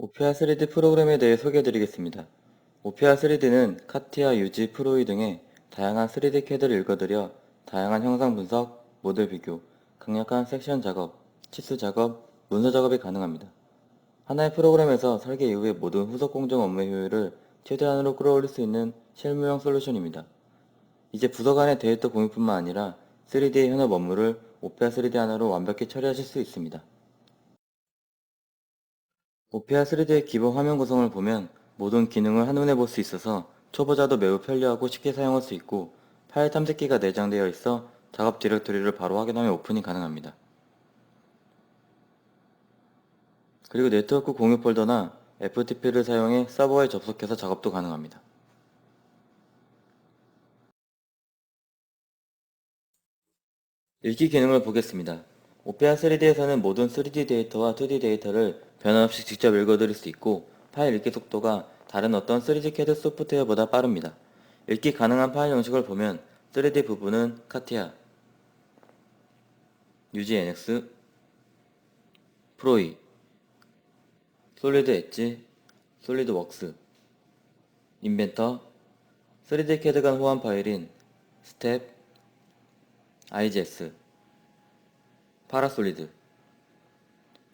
오페아 3D 프로그램에 대해 소개해드리겠습니다. 오페아 3D는 카티아, 유지, 프로이 등의 다양한 3D CAD를 읽어드려 다양한 형상 분석, 모델 비교, 강력한 섹션 작업, 치수 작업, 문서 작업이 가능합니다. 하나의 프로그램에서 설계 이후의 모든 후속 공정 업무의 효율을 최대한으로 끌어올릴 수 있는 실무용 솔루션입니다. 이제 부서 간의 데이터 공유뿐만 아니라 3D의 현업 업무를 오페아 3D 하나로 완벽히 처리하실 수 있습니다. 오페아 3D의 기본 화면 구성을 보면 모든 기능을 한눈에 볼 수 있어서 초보자도 매우 편리하고 쉽게 사용할 수 있고 파일 탐색기가 내장되어 있어 작업 디렉토리를 바로 확인하며 오픈이 가능합니다. 그리고 네트워크 공유 폴더나 FTP를 사용해 서버에 접속해서 작업도 가능합니다. 읽기 기능을 보겠습니다. 오페아 3D에서는 모든 3D 데이터와 2D 데이터를 변함없이 직접 읽어드릴 수 있고 파일 읽기 속도가 다른 어떤 3D CAD 소프트웨어보다 빠릅니다. 읽기 가능한 파일 형식을 보면 3D 부분은 카티아, UGNX, 프로이, 솔리드 엣지, 솔리드 웍스, 인벤터, 3D CAD 간 호환 파일인 스텝, IGS, 파라솔리드,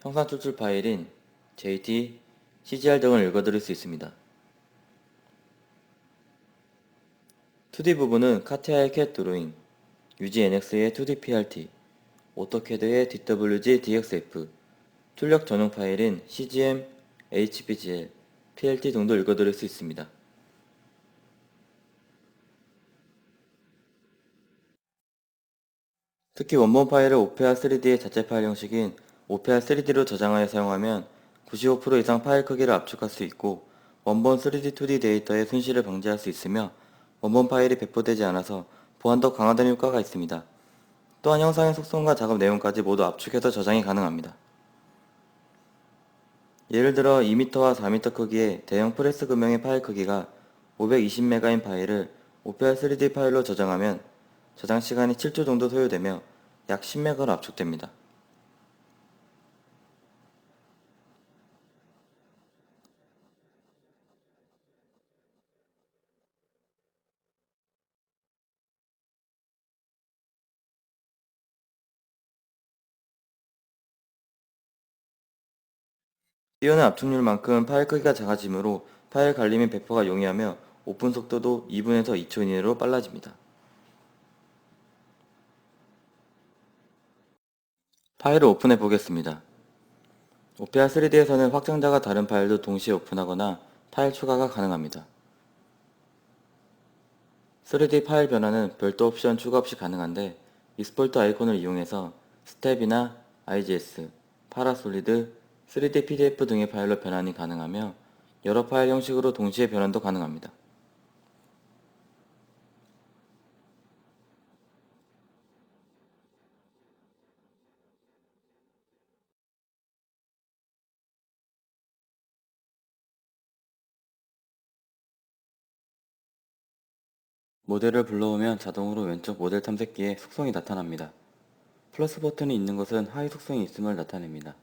형상 추출 파일인 JT, CGR 등을 읽어드릴 수 있습니다. 2D 부분은 카티아의 캣 드로잉, UGNX의 2D PRT, 오토캐드의 DWG DXF, 출력 전용 파일인 CGM, HPGL, PLT 등도 읽어드릴 수 있습니다. 특히 원본 파일을 오페아 3D의 자체 파일 형식인 오페아 3D로 저장하여 사용하면 95% 이상 파일 크기를 압축할 수 있고 원본 3D, 2D 데이터의 손실을 방지할 수 있으며 원본 파일이 배포되지 않아서 보안도 강화되는 효과가 있습니다. 또한 형상의 속성과 작업 내용까지 모두 압축해서 저장이 가능합니다. 예를 들어 2m와 4m 크기의 대형 프레스 금형의 파일 크기가 520메가인 파일을 오페아 3D 파일로 저장하면 저장 시간이 7초 정도 소요되며 약 10메가로 압축됩니다. 뛰어난 압축률만큼 파일 크기가 작아지므로 파일 관리 및 배포가 용이하며 오픈 속도도 2분에서 2초 이내로 빨라집니다. 파일을 오픈해 보겠습니다. 오페아 3D에서는 확장자가 다른 파일도 동시에 오픈하거나 파일 추가가 가능합니다. 3D 파일 변화는 별도 옵션 추가 없이 가능한데 익스포트 아이콘을 이용해서 스텝이나 IGS, 파라솔리드, 3D PDF 등의 파일로 변환이 가능하며 여러 파일 형식으로 동시에 변환도 가능합니다. 모델을 불러오면 자동으로 왼쪽 모델 탐색기에 속성이 나타납니다. 플러스 버튼이 있는 것은 하위 속성이 있음을 나타냅니다.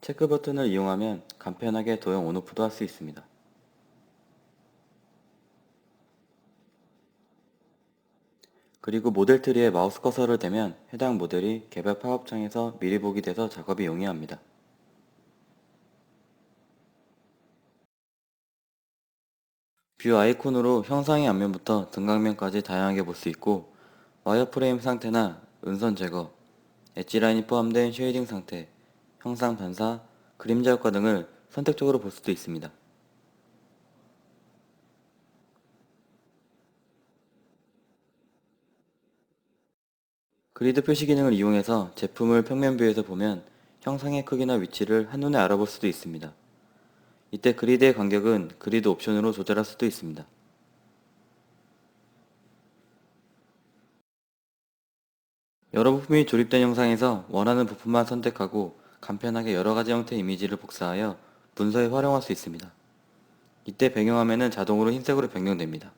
체크 버튼을 이용하면 간편하게 도형 온오프도 할 수 있습니다. 그리고 모델 트리에 마우스 커서를 대면 해당 모델이 개발 파업창에서 미리 보기 돼서 작업이 용이합니다. 뷰 아이콘으로 형상의 앞면부터 등각면까지 다양하게 볼 수 있고 와이어프레임 상태나 은선 제거, 엣지 라인이 포함된 쉐이딩 상태, 형상 반사, 그림자 효과 등을 선택적으로 볼 수도 있습니다. 그리드 표시 기능을 이용해서 제품을 평면 뷰에서 보면 형상의 크기나 위치를 한눈에 알아볼 수도 있습니다. 이때 그리드의 간격은 그리드 옵션으로 조절할 수도 있습니다. 여러 부품이 조립된 영상에서 원하는 부품만 선택하고 간편하게 여러 가지 형태의 이미지를 복사하여 문서에 활용할 수 있습니다. 이때 배경화면은 자동으로 흰색으로 변경됩니다.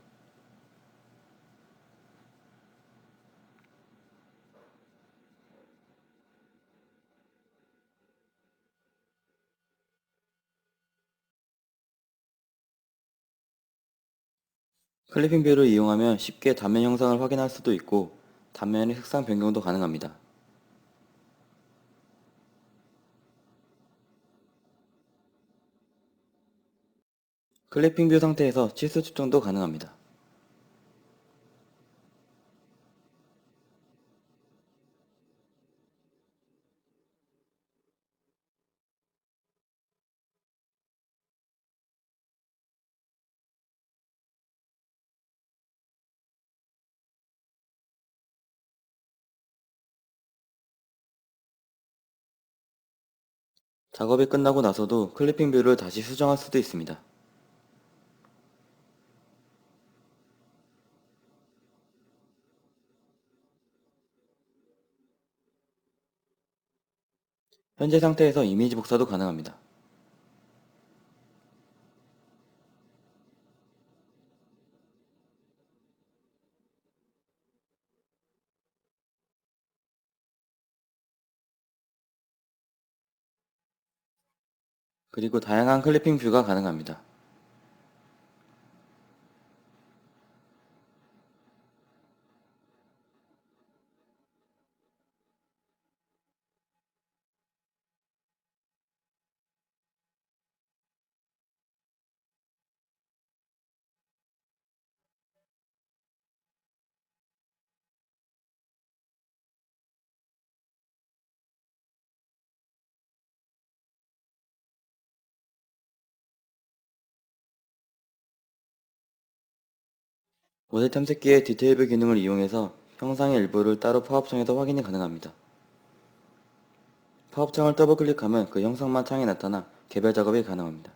클리핑 뷰를 이용하면 쉽게 단면 영상을 확인할 수도 있고 단면의 색상 변경도 가능합니다. 클리핑 뷰 상태에서 치수 측정도 가능합니다. 작업이 끝나고 나서도 클리핑 뷰를 다시 수정할 수도 있습니다. 현재 상태에서 이미지 복사도 가능합니다. 그리고 다양한 클리핑 뷰가 가능합니다. 모델 탐색기의 디테일 뷰 기능을 이용해서 형상의 일부를 따로 파업창에서 확인이 가능합니다. 파업창을 더블 클릭하면 그 형상만 창에 나타나 개별 작업이 가능합니다.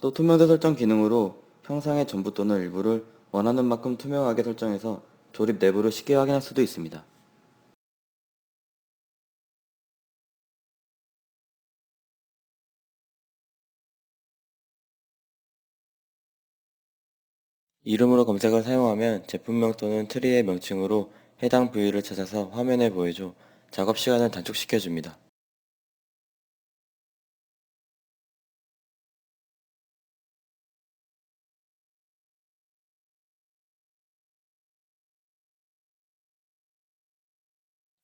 또 투명도 설정 기능으로 형상의 전부 또는 일부를 원하는 만큼 투명하게 설정해서 조립 내부를 쉽게 확인할 수도 있습니다. 이름으로 검색을 사용하면 제품명 또는 트리의 명칭으로 해당 부위를 찾아서 화면에 보여줘 작업 시간을 단축시켜 줍니다.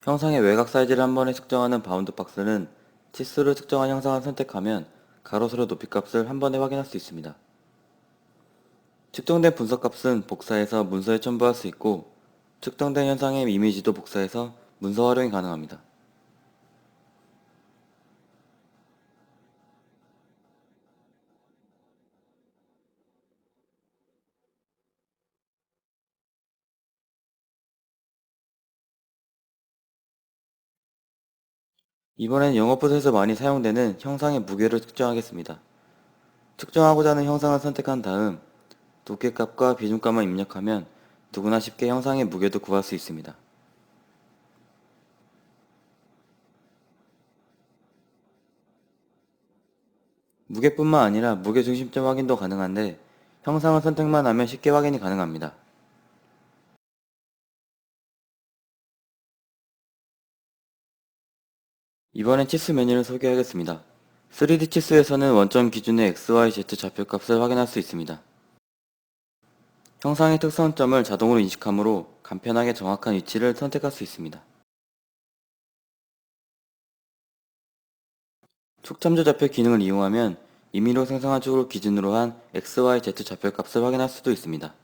형상의 외곽 사이즈를 한 번에 측정하는 바운드 박스는 치수를 측정한 형상을 선택하면 가로 세로 높이 값을 한 번에 확인할 수 있습니다. 측정된 분석 값은 복사해서 문서에 첨부할 수 있고 측정된 현상의 이미지도 복사해서 문서 활용이 가능합니다. 이번엔 영업부서에서 많이 사용되는 형상의 무게를 측정하겠습니다. 측정하고자 하는 형상을 선택한 다음 두께값과 비중값만 입력하면 누구나 쉽게 형상의 무게도 구할 수 있습니다. 무게뿐만 아니라 무게 중심점 확인도 가능한데 형상을 선택만 하면 쉽게 확인이 가능합니다. 이번엔 치수 메뉴를 소개하겠습니다. 3D 치수에서는 원점 기준의 XYZ 좌표값을 확인할 수 있습니다. 형상의 특선점을 자동으로 인식하므로 간편하게 정확한 위치를 선택할 수 있습니다. 축참조 좌표 기능을 이용하면 임의로 생성한 축을 기준으로 한 XYZ 좌표 값을 확인할 수도 있습니다.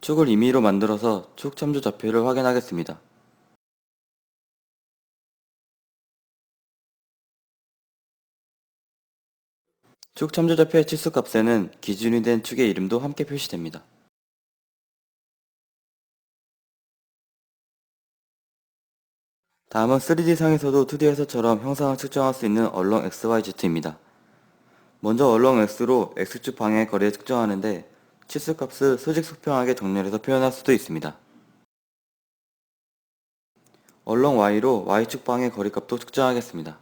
축을 임의로 만들어서 축 참조 좌표를 확인하겠습니다. 축 참조 좌표의 치수 값에는 기준이 된 축의 이름도 함께 표시됩니다. 다음은 3D상에서도 2D에서처럼 형상을 측정할 수 있는 얼렁 XYZ입니다. 먼저 얼렁 X로 X축 방향의 거리를 측정하는데 치수값을 수직 수평하게 정렬해서 표현할 수도 있습니다. 얼렁 Y로 Y축 방향의 거리값도 측정하겠습니다.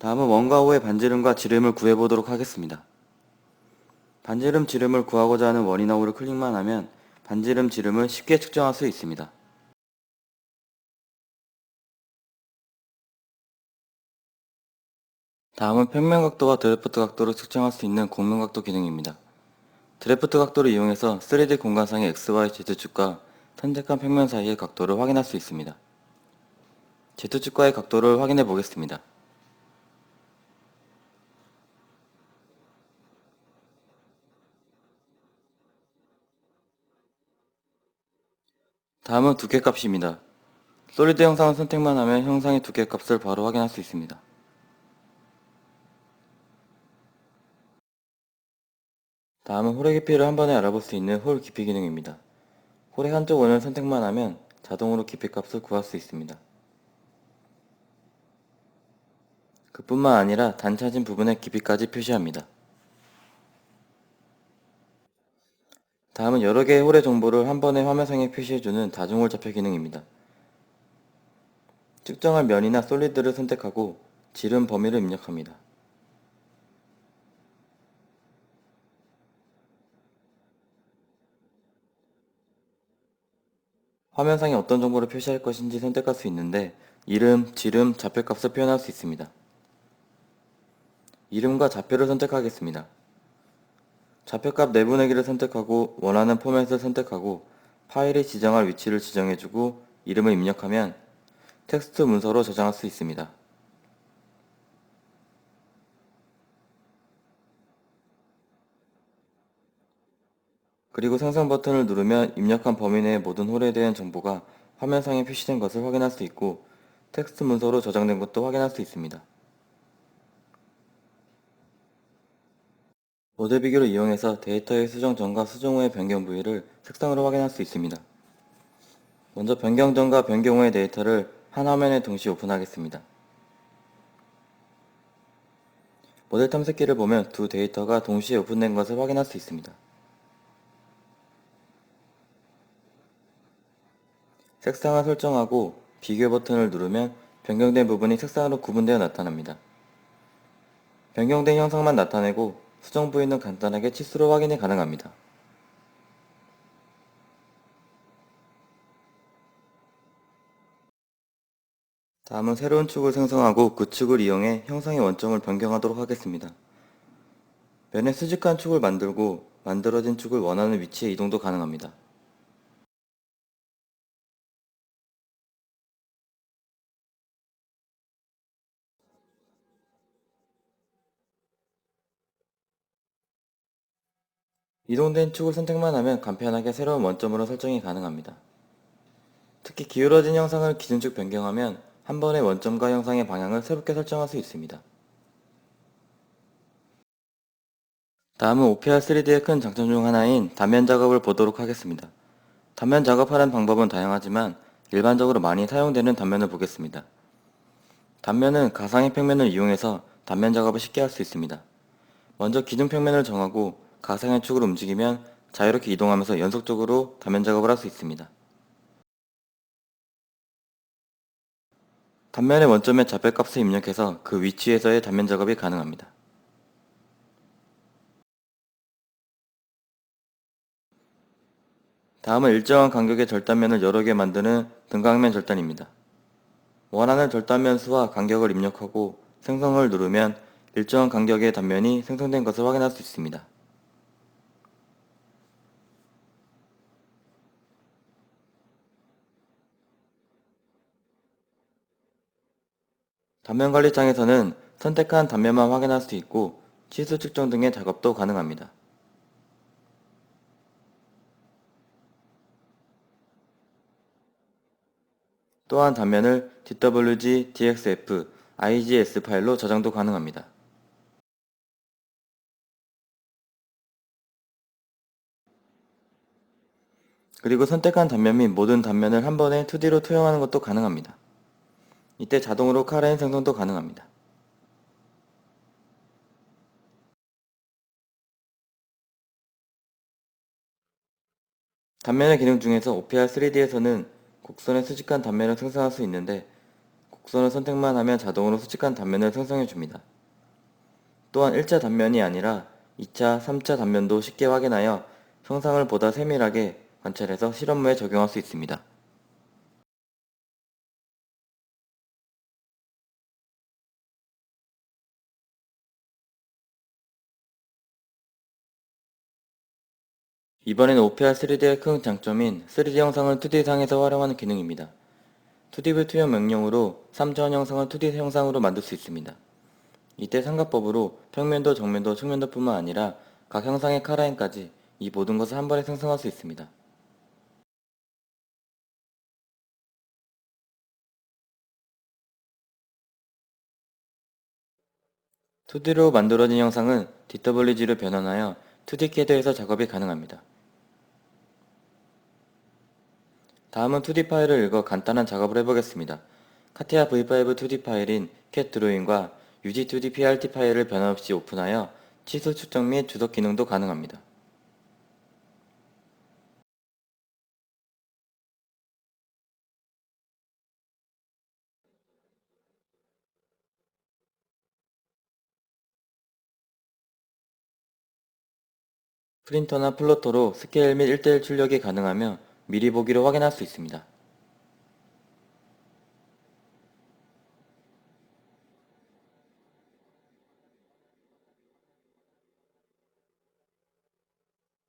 다음은 원과 호의 반지름과 지름을 구해보도록 하겠습니다. 반지름 지름을 구하고자 하는 원이나 호를 클릭만 하면 반지름 지름을 쉽게 측정할 수 있습니다. 다음은 평면 각도와 드래프트 각도를 측정할 수 있는 곡면 각도 기능입니다. 드래프트 각도를 이용해서 3D 공간상의 XY, Z축과 선택한 평면 사이의 각도를 확인할 수 있습니다. Z축과의 각도를 확인해 보겠습니다. 다음은 두께 값입니다. 솔리드 형상을 선택만 하면 형상의 두께 값을 바로 확인할 수 있습니다. 다음은 홀의 깊이를 한 번에 알아볼 수 있는 홀 깊이 기능입니다. 홀의 한쪽 원을 선택만 하면 자동으로 깊이 값을 구할 수 있습니다. 그뿐만 아니라 단차진 부분의 깊이까지 표시합니다. 다음은 여러 개의 홀의 정보를 한 번에 화면상에 표시해주는 다중홀 좌표 기능입니다. 측정할 면이나 솔리드를 선택하고 지름 범위를 입력합니다. 화면상에 어떤 정보를 표시할 것인지 선택할 수 있는데 이름, 지름, 좌표값을 표현할 수 있습니다. 이름과 좌표를 선택하겠습니다. 좌표값 내보내기를 선택하고 원하는 포맷을 선택하고 파일이 지정할 위치를 지정해주고 이름을 입력하면 텍스트 문서로 저장할 수 있습니다. 그리고 생성 버튼을 누르면 입력한 범위 내의 모든 홀에 대한 정보가 화면상에 표시된 것을 확인할 수 있고 텍스트 문서로 저장된 것도 확인할 수 있습니다. 모델 비교를 이용해서 데이터의 수정 전과 수정 후의 변경 부위를 색상으로 확인할 수 있습니다. 먼저 변경 전과 변경 후의 데이터를 한 화면에 동시에 오픈하겠습니다. 모델 탐색기를 보면 두 데이터가 동시에 오픈된 것을 확인할 수 있습니다. 색상을 설정하고 비교 버튼을 누르면 변경된 부분이 색상으로 구분되어 나타납니다. 변경된 형상만 나타내고 수정 부위는 간단하게 치수로 확인이 가능합니다. 다음은 새로운 축을 생성하고 그 축을 이용해 형상의 원점을 변경하도록 하겠습니다. 면에 수직한 축을 만들고 만들어진 축을 원하는 위치에 이동도 가능합니다. 이동된 축을 선택만 하면 간편하게 새로운 원점으로 설정이 가능합니다. 특히 기울어진 형상을 기준축 변경하면 한 번에 원점과 형상의 방향을 새롭게 설정할 수 있습니다. 다음은 OPR 3D의 큰 장점 중 하나인 단면 작업을 보도록 하겠습니다. 단면 작업하는 방법은 다양하지만 일반적으로 많이 사용되는 단면을 보겠습니다. 단면은 가상의 평면을 이용해서 단면 작업을 쉽게 할 수 있습니다. 먼저 기준 평면을 정하고 가상의 축을 움직이면 자유롭게 이동하면서 연속적으로 단면 작업을 할 수 있습니다. 단면의 원점에 좌표값을 입력해서 그 위치에서의 단면 작업이 가능합니다. 다음은 일정한 간격의 절단면을 여러 개 만드는 등각면 절단입니다. 원하는 절단면 수와 간격을 입력하고 생성을 누르면 일정한 간격의 단면이 생성된 것을 확인할 수 있습니다. 단면 관리창에서는 선택한 단면만 확인할 수 있고 치수 측정 등의 작업도 가능합니다. 또한 단면을 DWG, DXF, IGS 파일로 저장도 가능합니다. 그리고 선택한 단면 및 모든 단면을 한 번에 2D로 투영하는 것도 가능합니다. 이때 자동으로 카레인 생성도 가능합니다. 단면의 기능 중에서 OPR 3D에서는 곡선의 수직한 단면을 생성할 수 있는데 곡선을 선택만 하면 자동으로 수직한 단면을 생성해 줍니다. 또한 1차 단면이 아니라 2차, 3차 단면도 쉽게 확인하여 형상을 보다 세밀하게 관찰해서 실험무에 적용할 수 있습니다. 이번에는 OPR 3D의 큰 장점인 3D 영상을 2D상에서 활용하는 기능입니다. 2D뷰 투영 명령으로 3차원 영상을 2D 영상으로 만들 수 있습니다. 이때 삼각법으로 평면도, 정면도, 측면도 뿐만 아니라 각 형상의 카라인까지 이 모든 것을 한 번에 생성할 수 있습니다. 2D로 만들어진 영상은 DWG로 변환하여 2D 캐드에서 작업이 가능합니다. 다음은 2D 파일을 읽어 간단한 작업을 해보겠습니다. 카티아 V5 2D 파일인 캣 드로잉과 UG2D PRT 파일을 변함없이 오픈하여 치수 추적 및 주석 기능도 가능합니다. 프린터나 플로터로 스케일 및 1대1 출력이 가능하며 미리 보기로 확인할 수 있습니다.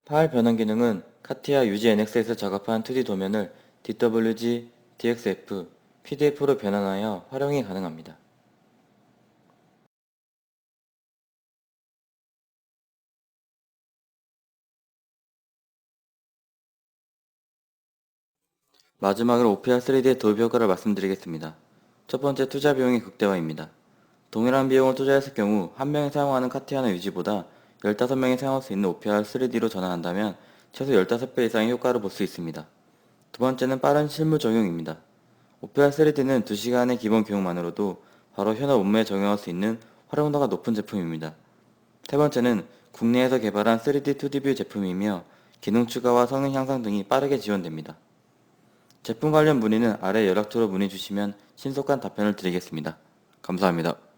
파일 변환 기능은 카티아 UGNX에서 작업한 2D 도면을 DWG, DXF, PDF로 변환하여 활용이 가능합니다. 마지막으로 OPR 3D의 도입 효과를 말씀드리겠습니다. 첫 번째 투자 비용의 극대화입니다. 동일한 비용을 투자했을 경우 한 명이 사용하는 카티 아나 유지보다 15명이 사용할 수 있는 OPR 3D로 전환한다면 최소 15배 이상의 효과를 볼 수 있습니다. 두 번째는 빠른 실무 적용입니다. OPR 3D는 2시간의 기본 교육만으로도 바로 현업 업무에 적용할 수 있는 활용도가 높은 제품입니다. 세 번째는 국내에서 개발한 3D 2D 뷰 제품이며 기능 추가와 성능 향상 등이 빠르게 지원됩니다. 제품 관련 문의는 아래 연락처로 문의 주시면 신속한 답변을 드리겠습니다. 감사합니다.